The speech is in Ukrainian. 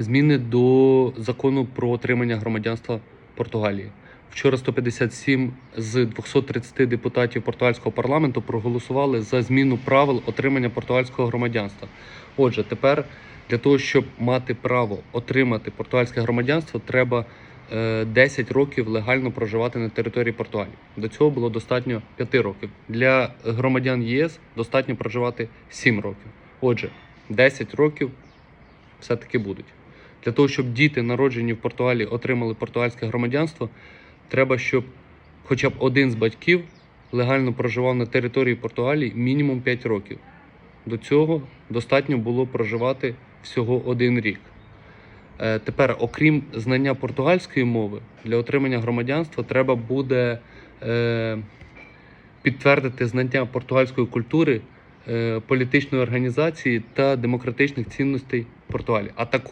Зміни до закону про отримання громадянства Португалії. Вчора 157 з 230 депутатів португальського парламенту проголосували за зміну правил отримання португальського громадянства. Отже, тепер для того, щоб мати право отримати португальське громадянство, треба е, 10 років легально проживати на території Португалії. До цього було достатньо 5 років. Для громадян ЄС достатньо проживати 7 років. Отже, 10 років все-таки будуть. Для того, щоб діти, народжені в Португалії, отримали португальське громадянство, треба, щоб хоча б один з батьків легально проживав на території Португалії мінімум 5 років. До цього достатньо було проживати всього один рік. Е, Тепер, окрім знання португальської мови, для отримання громадянства треба буде е, підтвердити знання португальської культури, е, політичної організації та демократичних цінностей Португалії,